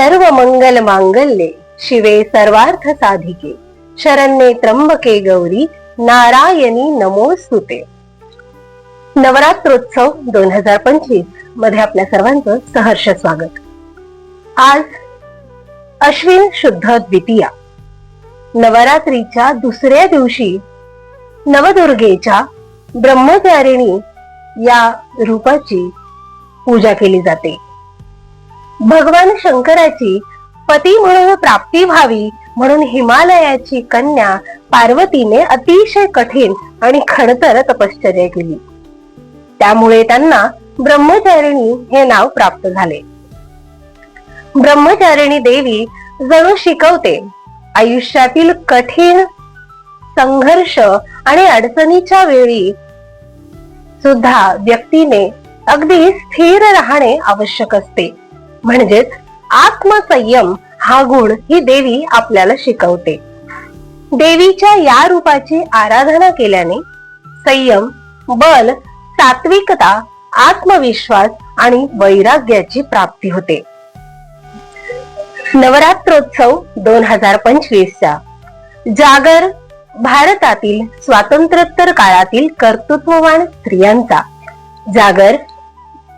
सर्व मंगल मांगल्ये शिवे सर्वार्थ साधिके. शरण्ये त्र्यंबके गौरी नारायणी नमोस्तुते. नवरात्रोत्सव दोन हजार पंचवीसमध्ये आपल्या सर्वांचं सहर्ष स्वागत. आज अश्विन शुद्ध द्वितीया. नवरात्रीच्या दुसऱ्या दिवशी नवदुर्गेच्या ब्रह्मचारिणी या रूपाची पूजा केली जाते. भगवान शंकराची पती म्हणून प्राप्ती व्हावी म्हणून हिमालयाची कन्या पार्वतीने अतिशय कठीण आणि खडतर तपश्चर्या केली. त्यामुळे त्यांना ब्रह्मचारिणी हे नाव प्राप्त झाले. ब्रह्मचारिणी देवी जणू शिकवते. आयुष्यातील कठीण संघर्ष आणि अडचणीच्या वेळी सुद्धा व्यक्तीने अगदी स्थिर राहणे आवश्यक असते. म्हणजेच आत्मसंयम हा गुण ही देवी आपल्याला शिकवते. देवीच्या या रूपाची आराधना केल्याने संयम बल सात्विकता आत्मविश्वास आणि वैराग्याची प्राप्ती होते. नवरात्रोत्सव दोन हजार पंचवीसचा. जागर भारतातील स्वातंत्र्योत्तर काळातील कर्तृत्ववान स्त्रियांचा. जागर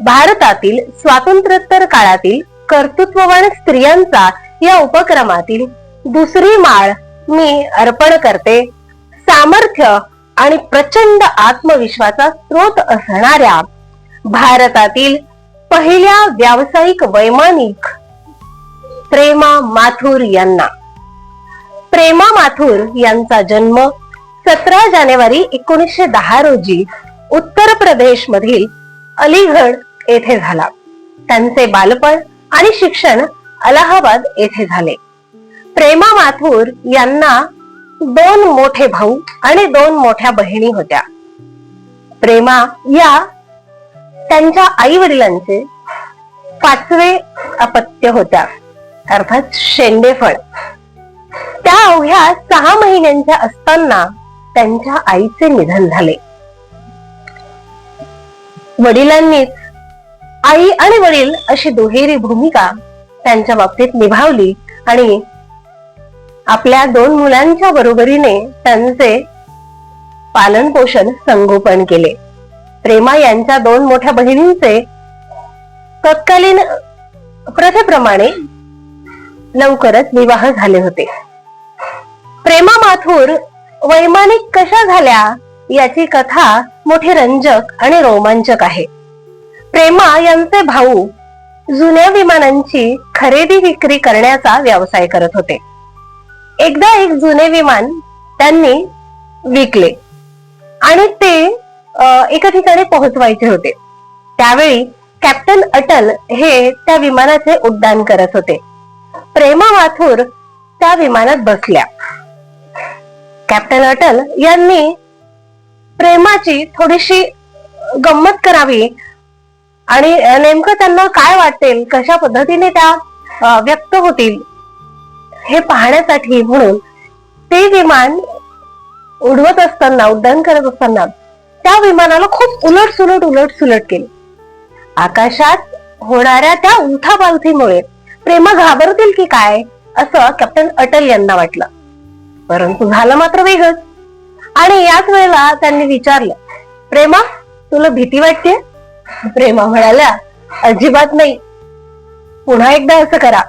भारतातील स्वातंत्र्योत्तर काळातील कर्तृत्ववान स्त्रियांचा या उपक्रमातील दुसरी माळ मी अर्पण करते. सामर्थ्य आणि प्रचंड आत्मविश्वासा स्रोत असणाऱ्या भारतातील पहिल्या व्यावसायिक वैमानिक प्रेमा माथुर यांना. प्रेमा माथुर यांचा जन्म सतरा जानेवारी एकोणीसशे दहा रोजी उत्तर प्रदेश मधील अलीगड येथे झाला. त्यांचे बालपण आणि शिक्षण अलाहाबाद येथे झाले. प्रेमा माथुर यांना दोन मोठे भाऊ आणि दोन मोठ्या बहिणी होत्या. प्रेमा या त्यांच्या आई वडिलांचे पाचवे अपत्य होत्या अर्थात शेंडेफळ. त्या अवघ्या सहा महिन्यांच्या असताना त्यांच्या आईचे निधन झाले. वडिलांनीच आई आणि वडील अशी दुहेरी भूमिका त्यांच्या बाबतीत निभावली आणि आपल्या दोन मुलांच्या बरोबरीने त्यांचे पालन पोषण संगोपन केले. प्रेमा यांच्या दोन मोठ्या बहिणींचे तत्कालीन प्रथेप्रमाणे लवकरच विवाह झाले होते. प्रेमा माथूर वैमानिक कशा झाल्या? याची कथा मोठी रंजक आणि रोमांचक आहे. प्रेमा यांचे भाऊ जुन्या विमानांची खरेदी विक्री करण्याचा व्यवसाय करत होते. एकदा एक जुने विमान त्यांनी विकले आणि ते एका ठिकाणी पोहोचवायचे होते. त्यावेळी कॅप्टन अटल हे त्या विमानाचे उड्डाण करत होते. प्रेमा माथुर त्या विमानात बसल्या. कॅप्टन अटल यांनी प्रेमाची थोडीशी गंमत करावी. आणि नेमकं त्यांना काय वाटेल कशा पद्धतीने त्या व्यक्त होतील हे पाहण्यासाठी म्हणून ते विमान उडवत असताना उड्डाण करत असताना त्या विमानाला खूप उलट सुलट उलट सुलट केले. आकाशात होणाऱ्या त्या उलथापालथीमुळे प्रेमा घाबरतील की काय असं कॅप्टन अटल यांना वाटलं. परंतु झालं मात्र वेगळंच. आणि याच वेळेला त्यांनी विचारलं प्रेमा तुला भीती वाटते प्रेमा म्हणाल्या अजिबात नाही. पुन्हा एकदा असं करा.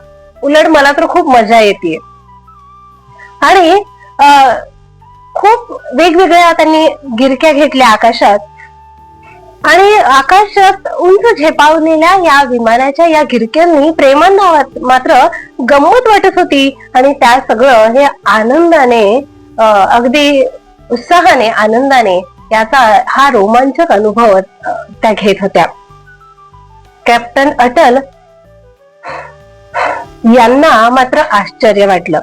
उलट मला तर खूप मजा येते आणि अं, खूप वेगवेगळ्या त्यांनी गिरक्या घेतल्या आकाशात. आणि आकाशात उंच झेपावलेल्या या विमानाच्या या गिरक्यांनी प्रेमांना मात्र गंमत वाटत होती. आणि त्या सगळं हे आनंदाने अं, अगदी उत्साहाने आनंदाने याचा हा रोमांचक अनुभव त्या घेत होत्या. कॅप्टन अटल यांना मात्र आश्चर्य वाटलं.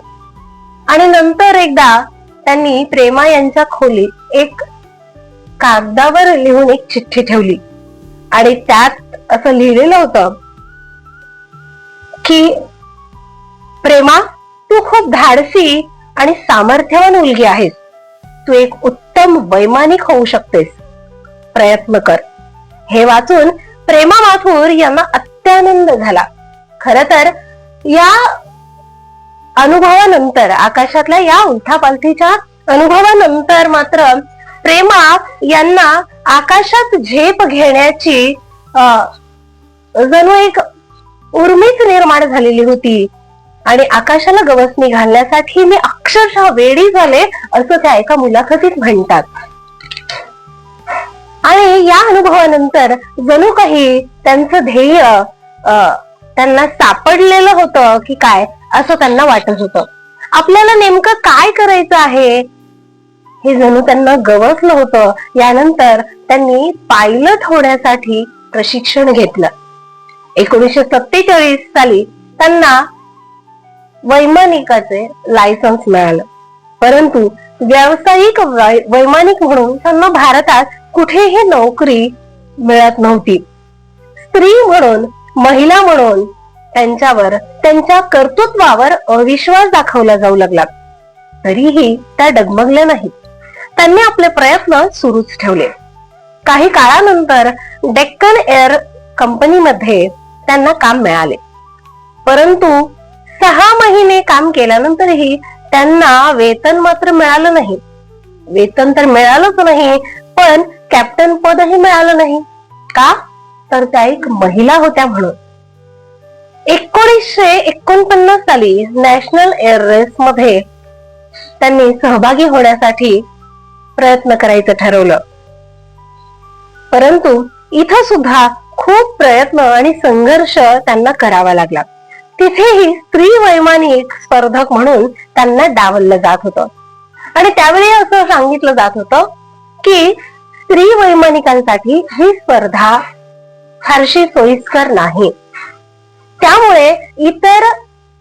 आणि नंतर एकदा त्यांनी प्रेमा यांच्या खोलीत एक कागदावर लिहून एक चिठ्ठी ठेवली. आणि त्यात असं लिहिलेलं होतं की प्रेमा तू खूप धाडसी आणि सामर्थ्यवान मुलगी आहेस. तू एक उत्तम वैमानिक होऊ शकतेस. प्रयत्न कर. हे वाचून प्रेमा माथूर यांना अत्यानंद झाला. खर तर या अनुभवानंतर आकाशातल्या या उलथापालथीच्या अनुभवानंतर मात्र प्रेमा यांना आकाशात झेप घेण्याची जणू एक उर्मीच निर्माण झालेली होती. आणि आकाशाला गवसणी घालण्यासाठी मी अक्षरशः वेडी झाले असं त्या एका मुलाखतीत म्हणतात. आणि या अनुभवानंतर जणू काही त्यांचं ध्येय त्यांना सापडलेलं होतं की काय असं त्यांना वाटत होतं. आपल्याला नेमकं काय करायचं आहे? हे जणू त्यांना गवसलं होतं. यानंतर त्यांनी पायलट होण्यासाठी प्रशिक्षण घेतलं. एकोणीसशे सत्तेचाळीस साली त्यांना वैमानिकाचे लायसन्स मिळालं. परंतु व्यावसायिक वैमानिक म्हणून त्यांना भारतात कुठेही नोकरी मिळत नव्हती. स्त्री म्हणून महिला म्हणून त्यांच्यावर त्यांच्या कर्तृत्वावर अविश्वास दाखवला जाऊ लागला. तरीही त्या डगमगल्या नाहीत. त्यांनी आपले प्रयत्न सुरूच ठेवले. काही काळानंतर डेक्कन एअर कंपनीमध्ये त्यांना काम मिळाले. परंतु सहा महिने काम केल्यानंतरही त्यांना वेतन मात्र मिळालं नाही. वेतन तर मिळालंच नाही पण कॅप्टन पदही मिळालं नाही. का? तर त्या एक महिला होत्या म्हणून. एकोणीसशे एकोणपन्नास साली नॅशनल एअर रेस मध्ये त्यांनी सहभागी होण्यासाठी प्रयत्न करायचं ठरवलं. परंतु इथं सुद्धा खूप प्रयत्न आणि संघर्ष त्यांना करावा लागला. तिथेही स्त्री वैमानिक स्पर्धक म्हणून त्यांना डावललं जात होतं. आणि त्यावेळी असं सांगितलं जात होतं की स्त्री वैमानिकांसाठी ही स्पर्धा फारशी सोयीस्कर नाही. त्यामुळे इतर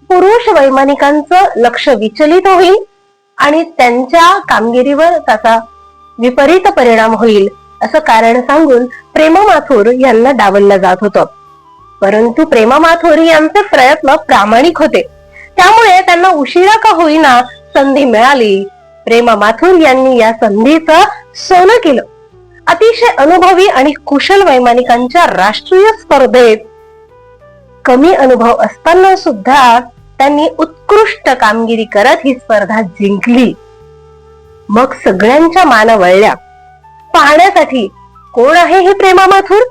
पुरुष वैमानिकांचं लक्ष विचलित होईल आणि त्यांच्या कामगिरीवर त्याचा विपरीत परिणाम होईल असं कारण सांगून प्रेम माथुर यांना डावललं जात होतं. परंतु प्रेमा माथुर यांचे प्रयत्न प्रामाणिक होते. त्यामुळे त्यांना उशिरा का होईना संधी मिळाली. प्रेमा माथुर यांनी या संधीचं सोनं केलं. अतिशय अनुभवी आणि कुशल वैमानिकांच्या राष्ट्रीय स्पर्धेत कमी अनुभव असताना सुद्धा त्यांनी उत्कृष्ट कामगिरी करत ही स्पर्धा जिंकली. मग सगळ्यांच्या मान वळल्या पाहण्यासाठी कोण आहे हे प्रेमा माथुर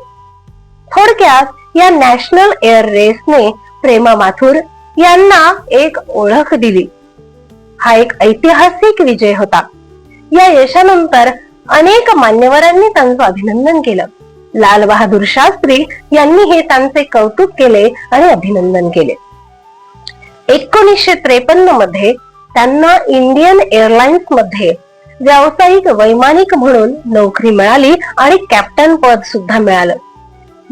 थोडक्यात या नॅशनल एअर रेसने प्रेमा माथुर यांना एक ओळख दिली. हा एक ऐतिहासिक विजय होता. या यशानंतर अनेक मान्यवरांनी त्यांचं अभिनंदन केलं. लाल बहादूर शास्त्री यांनी हे त्यांचे कौतुक केले आणि अभिनंदन केले. एकोणीसशे त्रेपन्नमध्ये त्यांना इंडियन एअरलाइन्समध्ये व्यावसायिक वैमानिक म्हणून नोकरी मिळाली आणि कॅप्टन पद सुद्धा मिळालं.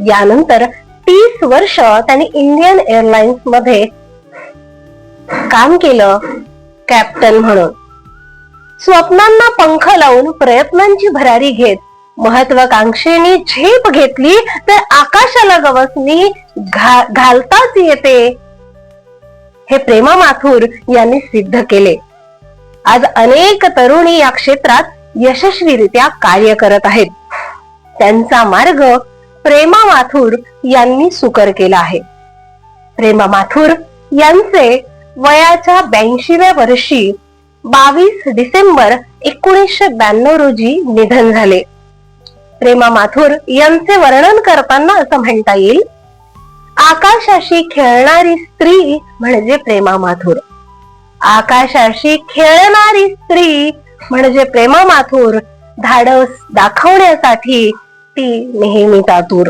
यानंतर तीस वर्ष त्यांनी इंडियन एअरलाइन्समध्ये काम केलं कॅप्टन म्हणून. स्वप्नांना पंख लावून प्रयत्नांची भरारी घेत महत्वाकांक्षेने झेप घेतली तर आकाशाला गवसणी घा घालताच येते. हे प्रेमा माथुर यांनी सिद्ध केले. आज अनेक तरुणी या क्षेत्रात यशस्वीरित्या कार्य करत आहेत. त्यांचा मार्ग प्रेमा माथुर यांनी सुकर केला आहे. प्रेमा माथुर यांचे वयाच्या ब्याऐंशीव्या वर्षी बावीस डिसेंबर एकोणीसशे ब्याण्णव रोजी निधन झाले. प्रेमा माथुर यांचे वर्णन करताना असं म्हणता येईल आकाशाशी खेळणारी स्त्री म्हणजे प्रेमा माथुर. आकाशाशी खेळणारी स्त्री म्हणजे प्रेमा माथुर. धाडस दाखवण्यासाठी ती नेहमी तातूर.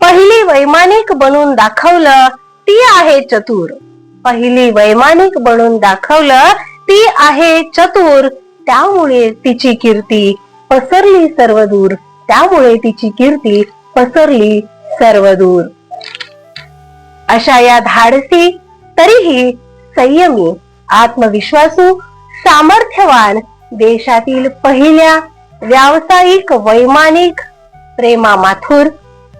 पहिली वैमानिक बनून दाखवलं ती आहे चतुर. पहिली वैमानिक बनून दाखवलं ती आहे चतुर. त्यामुळे तिची कीर्ती पसरली सर्व दूर त्यामुळे तिची कीर्ती पसरली सर्व दूर अशा या धाडसी तरीही संयमी आत्मविश्वासू सामर्थ्यवान देशातील पहिल्या व्यावसायिक वैमानिक प्रेमा माथुर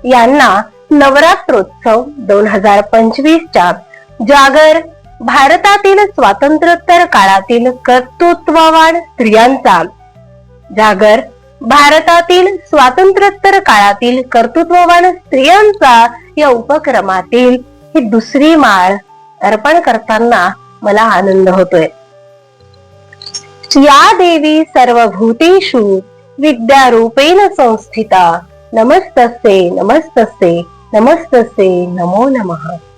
यांना नवरात्रोत्सव दोन हजार पंचवीसच्या जागर भारतातील स्वातंत्र्योत्तर काळातील कर्तृत्ववान स्त्रियांचा. जागर भारतातील स्वातंत्र्योत्तर काळातील कर्तृत्ववान स्त्रियांचा या उपक्रमातील ही दुसरी माळ अर्पण करताना मला आनंद होतोय. या देवी सर्वभूतेषु विद्यारूपेण संस्थिता. नमस्तस्ते नमस्तस्ते नमस्तस्ते नमो नमः.